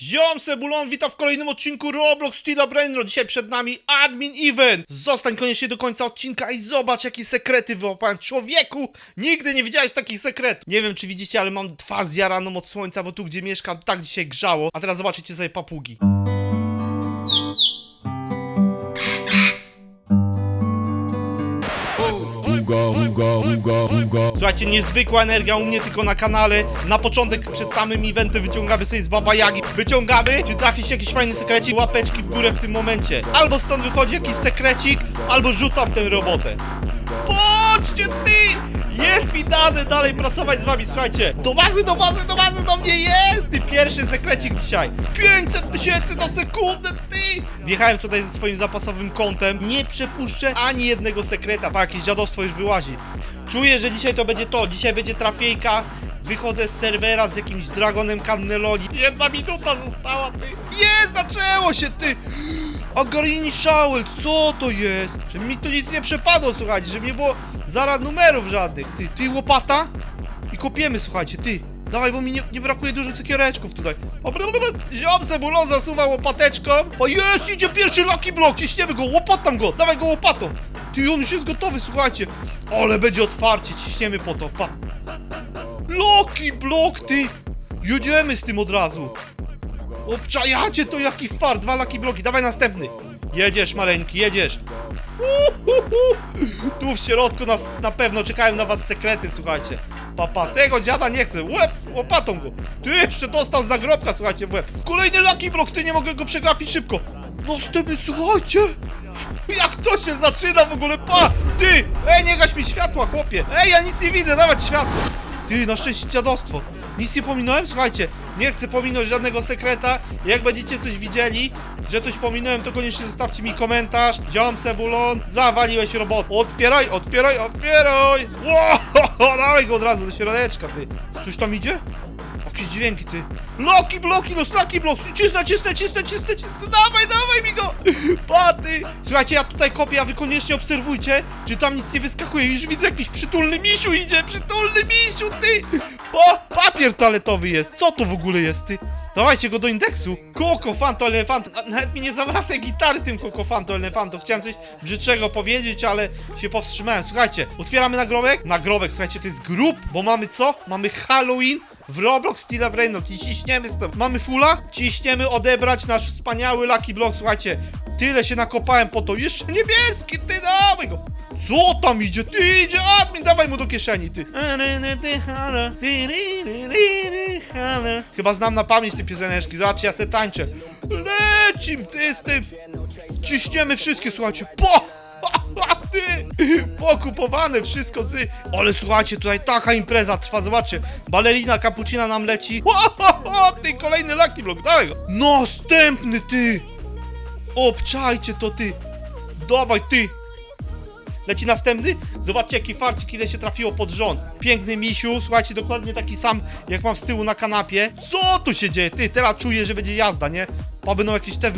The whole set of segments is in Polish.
Ziom Sebulon, witam w kolejnym odcinku Roblox Stila Brainro. Dzisiaj przed nami admin event. Zostań koniecznie do końca odcinka i zobacz jakie sekrety wyłapałem. Człowieku, nigdy nie widziałeś takich sekretów. Nie wiem czy widzicie, ale mam twarz zjaraną od słońca, bo tu gdzie mieszkam tak dzisiaj grzało. A teraz zobaczycie sobie papugi. Uga, uga, uga, uga. Słuchajcie, niezwykła energia u mnie tylko na kanale. Na początek przed samym eventem wyciągamy sobie z Baba Jagi. Wyciągamy, czy trafi się jakiś fajny sekrecik, łapeczki w górę w tym momencie. Albo stąd wychodzi jakiś sekrecik, albo rzucam tę robotę. Patrzcie ty! Jest mi dane dalej pracować z wami, słuchajcie. Do bazy, do bazy, do bazy, do mnie jest! Ty pierwszy sekrecik dzisiaj. 500 tysięcy na sekundę, ty! Wjechałem tutaj ze swoim zapasowym kontem. Nie przepuszczę ani jednego sekreta. Pa, jakieś dziadostwo już wyłazi. Czuję, że dzisiaj to będzie to. Dzisiaj będzie trafiejka. Wychodzę z serwera z jakimś dragonem Cannelloni. Jedna minuta została, ty. Jest, zaczęło się, ty! Ogarnij Shawl, co to jest? Żeby mi tu nic nie przepadło, słuchajcie, żeby nie było zaraz numerów żadnych. Ty, ty łopata? I kopiemy, słuchajcie, ty. Dawaj, bo mi nie, nie brakuje dużo cukiereczków tutaj. Ziom Sebulon zasuwa łopateczką. O, jest, idzie pierwszy Lucky Block, ciśniemy go, łopatam go, dawaj go łopatą. Ty, on już jest gotowy, słuchajcie. Ale będzie otwarcie, ciśniemy po to, pa. Lucky Block, ty. Jedziemy z tym od razu. Obczajacie to jaki fart, dwa laki bloki, dawaj następny. Jedziesz maleńki, jedziesz. Uhuhu. Tu w środku na, na pewno czekają na was sekrety, słuchajcie. Papa, tego dziada nie chcę, łeb, łopatą go. Ty jeszcze dostał z nagrobka, słuchajcie, łeb. Kolejny laki blok, ty nie mogę go przegapić szybko. Następny, słuchajcie. Jak to się zaczyna w ogóle, pa! Ty! Ej, nie gaś mi światła, chłopie! Ej, ja nic nie widzę, dawać światło! Ty, na szczęście dziadostwo. Nic nie pominąłem? Słuchajcie, nie chcę pominąć żadnego sekreta. Jak będziecie coś widzieli, że coś pominąłem, to koniecznie zostawcie mi komentarz. Ziom Sebulon, zawaliłeś robotę. Otwieraj, otwieraj, otwieraj! Wow, dawaj go od razu do środeczka, ty. Coś tam idzie? Jakieś dźwięki, ty. Loki, bloki, no staki blok. Cisnę, cisnę, cisnę, cisnę, cisnę. Dawaj, dawaj mi go. Paty. Słuchajcie, ja tutaj kopię, a wy koniecznie obserwujcie, czy tam nic nie wyskakuje. Już widzę jakiś przytulny misiu idzie. Przytulny misiu, ty. O, papier toaletowy jest. Co to w ogóle jest, ty? Dawajcie go do indeksu. Koko Fanto Elefanto. Nawet mi nie zawracaj gitary tym Koko Fanto Elefanto. Chciałem coś brzydszego powiedzieć, ale się powstrzymałem. Słuchajcie, otwieramy nagrobek. Nagrobek, słuchajcie, to jest grób, bo mamy co? Mamy Halloween. W Roblox Stila Brainrot i ciśniemy z tym. Mamy fulla? Ciśniemy odebrać nasz wspaniały Lucky Block, słuchajcie. Tyle się nakopałem po to. Jeszcze niebieski, ty dawaj go. Co tam idzie? Ty idzie admin, dawaj mu do kieszeni, ty. Chyba znam na pamięć te pioseneczki, zobaczcie, ja se tańczę. Lecim, ty z tym. Ciśniemy wszystkie, słuchajcie. Po! Ty! Pokupowane wszystko, ty! Ale słuchajcie, tutaj taka impreza trwa, zobaczcie. Balerina kapucina nam leci. O, ty, kolejny Lucky Block, dawaj go. Następny, ty! Obczajcie to, ty! Dawaj, ty! Leci następny? Zobaczcie jaki farcik, ile się trafiło pod rząd. Piękny misiu, słuchajcie, dokładnie taki sam, jak mam z tyłu na kanapie. Co tu się dzieje? Ty, teraz czuję, że będzie jazda, nie? Pa będą jakieś te...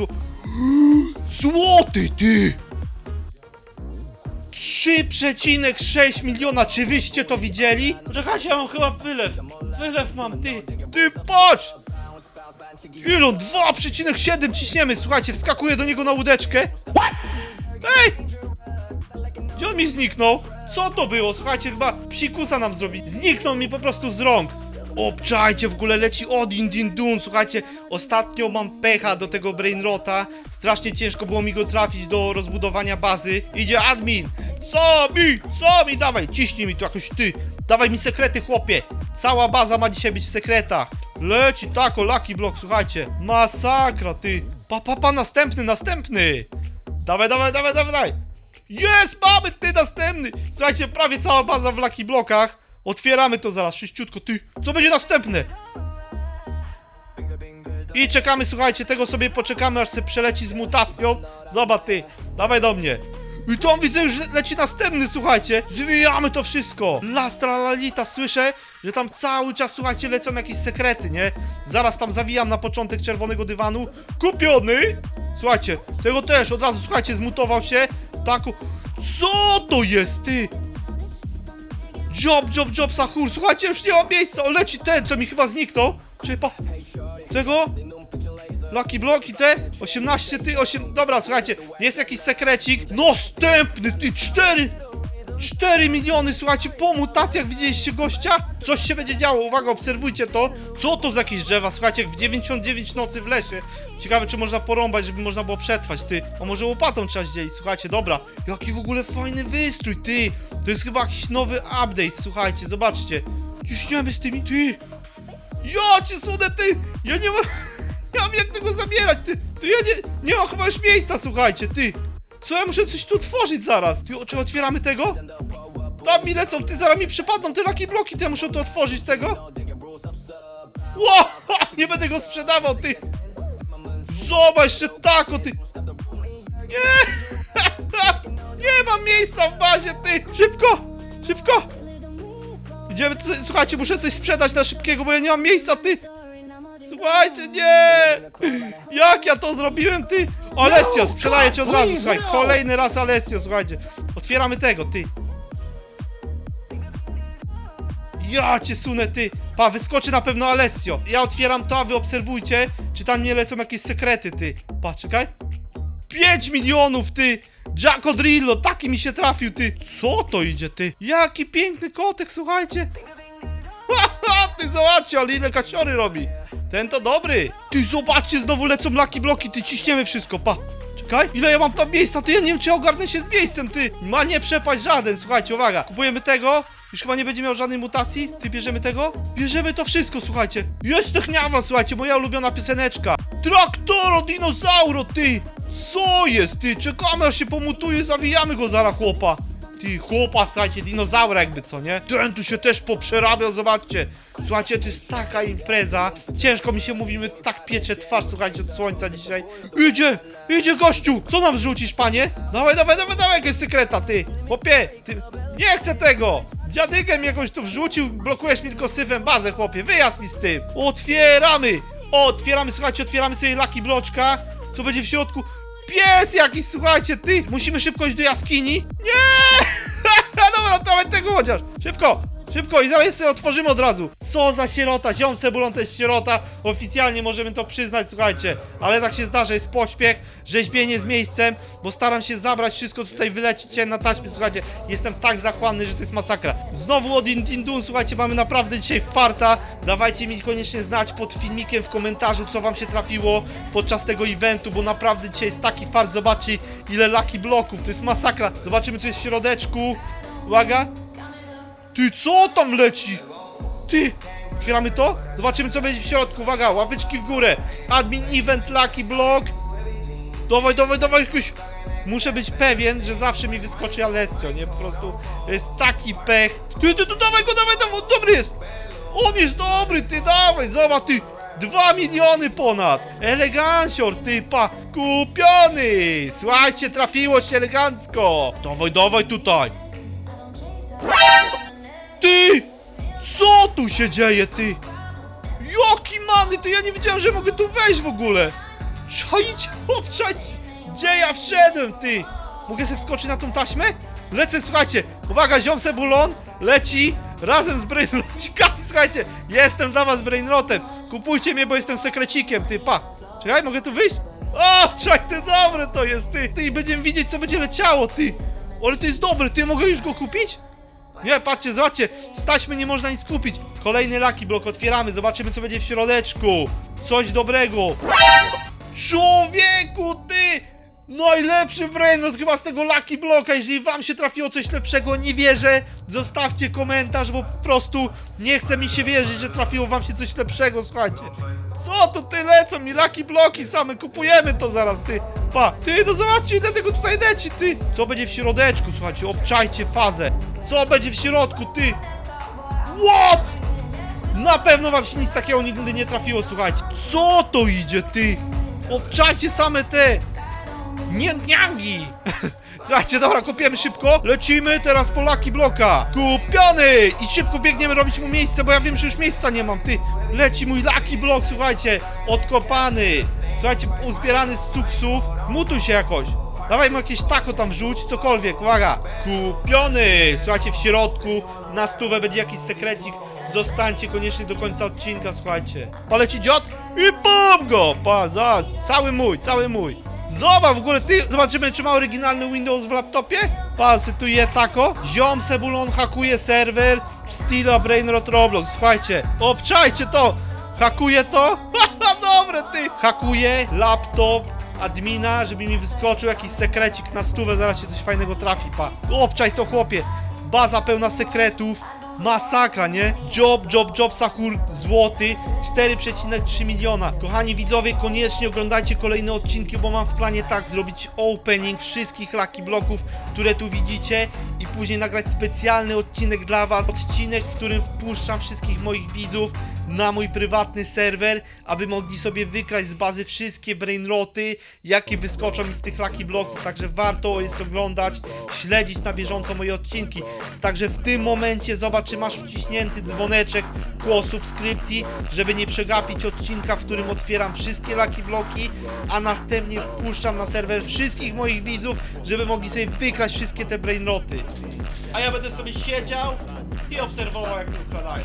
Złoty, ty! 3,6 miliona, czy wyście to widzieli? Czekajcie, ja mam chyba wylew. Wylew mam, ty. Ty, patrz! Ile? 2,7 ciśniemy, słuchajcie, wskakuję do niego na łódeczkę. Ej! Gdzie on mi zniknął? Co to było? Słuchajcie, chyba psikusa nam zrobi. Zniknął mi po prostu z rąk. Obczajcie, w ogóle leci Odin Din Dun. Słuchajcie, ostatnio mam pecha do tego Brainrota. Strasznie ciężko było mi go trafić do rozbudowania bazy. Idzie admin. Co mi? Co mi? Dawaj, ciśnij mi tu jakoś ty. Dawaj mi sekrety, chłopie. Cała baza ma dzisiaj być w sekretach. Leci tako, Lucky Block, słuchajcie. Masakra, ty. Pa, pa, pa, następny, następny. Dawaj, dawaj, dawaj, dawaj, dawaj. Jest, mamy ty następny! Słuchajcie, prawie cała baza w Lucky Blockach. Otwieramy to zaraz, sześciutko, ty. Co będzie następne? I czekamy, słuchajcie, tego sobie poczekamy, aż się przeleci z mutacją. Zobacz ty, dawaj do mnie. I tam widzę, już leci następny, słuchajcie. Zwijamy to wszystko. Lastralalita, słyszę, że tam cały czas, słuchajcie, lecą jakieś sekrety, nie? Zaraz tam zawijam na początek czerwonego dywanu. Kupiony! Słuchajcie, tego też od razu, słuchajcie, zmutował się. Taku. Co to jest, ty? Job, job, job, Sahur. Słuchajcie, już nie ma miejsca. O, leci ten, co mi chyba zniknął. Czekaj, pa. Tego? Lucky bloki te? 18 ty, 8... Dobra, słuchajcie, jest jakiś sekrecik. Następny, ty, 4... 4 miliony, słuchajcie, po mutacjach widzieliście gościa? Coś się będzie działo, uwaga, obserwujcie to. Co to za jakieś drzewa, słuchajcie, jak w 99 nocy w lesie. Ciekawe, czy można porąbać, żeby można było przetrwać, ty. A może łopatą trzeba zdzielić, słuchajcie, dobra. Jaki w ogóle fajny wystrój, ty. To jest chyba jakiś nowy update, słuchajcie, zobaczcie. Ciśniemy z tymi, ty. Ja cię sudę, ty. Ja nie mam... Ja mam jak tego zabierać, ty. Ty, ja nie... Nie ma chyba już miejsca, słuchajcie, ty. Co ja muszę coś tu tworzyć zaraz? Ty, czy otwieramy tego? Tam mi lecą, ty zaraz mi przypadną te laki bloki, to ja muszę to otworzyć tego. Ło, nie będę go sprzedawał, ty. Zobacz, jeszcze tako, ty. Nie, nie mam miejsca w bazie, ty. Szybko, szybko. Idziemy, słuchajcie, muszę coś sprzedać na szybkiego, bo ja nie mam miejsca, ty. Słuchajcie, nie! Jak ja to zrobiłem, ty? Alessio, sprzedaję ci od razu, słuchaj, kolejny raz Alessio, słuchajcie. Otwieramy tego, ty. Ja cię sunę, ty. Pa, wyskoczy na pewno Alessio. Ja otwieram to, a wy obserwujcie, czy tam nie lecą jakieś sekrety, ty. Pa, czekaj. 5 milionów, ty! Jacko Drillo, taki mi się trafił, ty! Co to idzie, ty? Jaki piękny kotek, słuchajcie! Ty zobaczcie, ale ile kasiory robi! Ten to dobry! Ty zobaczcie, znowu lecą laki bloki, ty ciśniemy wszystko, pa! Czekaj, ile ja mam tam miejsca, to ja nie wiem, czy ogarnę się z miejscem, ty! Ma nie przepaść żaden, słuchajcie, uwaga! Kupujemy tego, już chyba nie będzie miał żadnej mutacji. Ty bierzemy tego? Bierzemy to wszystko, słuchajcie. Jest techniawa, słuchajcie, moja ulubiona pioseneczka. Traktoro, dinozauro, ty! Co jest, ty? Czekamy aż się pomutuje, zawijamy go zaraz, chłopa. Ty, chłopa, słuchajcie, dinozaura jakby, co nie? Ten tu się też poprzerabiał, zobaczcie. Słuchajcie, to jest taka impreza. Ciężko mi się mówi, my tak piecze twarz, słuchajcie, od słońca dzisiaj. Idzie, idzie gościu! Co nam rzucisz, panie? Dawaj, dawaj, dawaj, dawaj, jakieś sekreta, ty! Chłopie, ty... Nie chcę tego! Dziadygę mi jakoś tu wrzucił, blokujesz mi tylko syfem bazę, chłopie, wyjazd mi z tym! Otwieramy! Otwieramy, słuchajcie, otwieramy sobie laki bloczka. Co będzie w środku? Pies jakiś, słuchajcie, ty! Musimy szybko iść do jaskini. Nie! Dobra, dawaj tego chociaż! Szybko! Szybko i zaraz sobie otworzymy od razu. Co za sierota, ziom Sebulon to jest sierota. Oficjalnie możemy to przyznać, słuchajcie. Ale tak się zdarza, jest pośpiech, rzeźbienie z miejscem, bo staram się zabrać wszystko tutaj, wylecić się na taśmie, słuchajcie. Jestem tak zachłanny, że to jest masakra. Znowu od Indun, słuchajcie, mamy naprawdę dzisiaj farta. Dawajcie mi koniecznie znać pod filmikiem w komentarzu, co wam się trafiło podczas tego eventu, bo naprawdę dzisiaj jest taki fart. Zobaczcie, ile laki bloków, to jest masakra. Zobaczymy, co jest w środeczku. Uwaga. Ty, co tam leci? Ty! Otwieramy to? Zobaczymy, co będzie w środku. Uwaga, łapeczki w górę. Admin Event Lucky Block. Dawaj, dawaj, dawaj, jakoś... Muszę być pewien, że zawsze mi wyskoczy Alessio, nie? Po prostu jest taki pech. Ty, ty, ty, dawaj go, dawaj, dawaj, on dobry jest! On jest dobry, ty, dawaj, zobacz, ty! Dwa miliony ponad! Elegancior, ty, pa! Kupiony! Słuchajcie, trafiło się elegancko! Dawaj, dawaj tutaj! Tu się dzieje, ty? Jaki many, ty ja nie wiedziałem, że mogę tu wejść w ogóle! Czajcie, obczajcie! Gdzie ja wszedłem, ty? Mogę sobie wskoczyć na tą taśmę? Lecę, słuchajcie, uwaga, ziom Sebulon leci razem z Brainrotem. Słuchajcie, jestem dla was Brainrotem. Kupujcie mnie, bo jestem sekrecikiem, ty, pa. Czekaj, mogę tu wyjść? O, czekaj, ty, dobre to jest, ty. Ty, i będziemy widzieć, co będzie leciało, ty. Ale to jest dobre, ty, mogę już go kupić? Nie, patrzcie, zobaczcie, z taśmy nie można nic kupić. Kolejny laki blok otwieramy, zobaczymy co będzie w środeczku. Coś dobrego. Człowieku, ty! Najlepszy brainrot chyba z tego Lucky Bloka. Jeżeli wam się trafiło coś lepszego, nie wierzę, zostawcie komentarz, bo po prostu nie chce mi się wierzyć, że trafiło wam się coś lepszego, słuchajcie. Co to ty lecą mi Lucky Bloki same, kupujemy to zaraz, ty. Pa, ty, no zobaczcie ile tego tutaj leci, ty. Co będzie w środeczku, słuchajcie, obczajcie fazę. Co będzie w środku, ty? What? Na pewno wam się nic takiego nigdy nie trafiło, słuchajcie. Co to idzie, ty? Obczajcie same te Niętniangi! Słuchajcie, dobra, kopiemy szybko. Lecimy teraz po Lucky Bloka. Kupiony! I szybko biegniemy robić mu miejsce, bo ja wiem, że już miejsca nie mam. Ty, leci mój Lucky Block, słuchajcie. Odkopany. Słuchajcie, uzbierany z cuksów. Mutuj się jakoś. Dawaj mu jakieś tako tam wrzuć, cokolwiek, uwaga. Kupiony! Słuchajcie, w środku na stówę będzie jakiś sekrecik. Zostańcie koniecznie do końca odcinka, słuchajcie. Poleci dziot? I bum go! Pa, za, cały mój, cały mój. Zobacz w ogóle, ty, zobaczymy czy ma oryginalny Windows w laptopie? Pa, sytuję tako. Ziom Sebulon hakuje serwer Stila Brainrot Roblox. Słuchajcie, obczajcie to! Hakuje to? Haha, dobre ty! Hakuje laptop admina, żeby mi wyskoczył jakiś sekrecik na stówę, zaraz się coś fajnego trafi, pa. Obczaj to chłopie! Baza pełna sekretów, masakra, nie? Job, job, job, Sahur złoty, 4,3 miliona. Kochani widzowie, koniecznie oglądajcie kolejne odcinki, bo mam w planie tak zrobić opening wszystkich Lucky Bloków, które tu widzicie i później nagrać specjalny odcinek dla was, odcinek, w którym wpuszczam wszystkich moich widzów na mój prywatny serwer, aby mogli sobie wykraść z bazy wszystkie brainroty, jakie wyskoczą mi z tych Lucky Bloków, także warto jest oglądać, śledzić na bieżąco moje odcinki. Także w tym momencie zobacz, czy masz wciśnięty dzwoneczek koło subskrypcji, żeby nie przegapić odcinka, w którym otwieram wszystkie Lucky Bloki, a następnie wpuszczam na serwer wszystkich moich widzów, żeby mogli sobie wykraść wszystkie te brainroty. A ja będę sobie siedział i obserwował, jak to ukradają.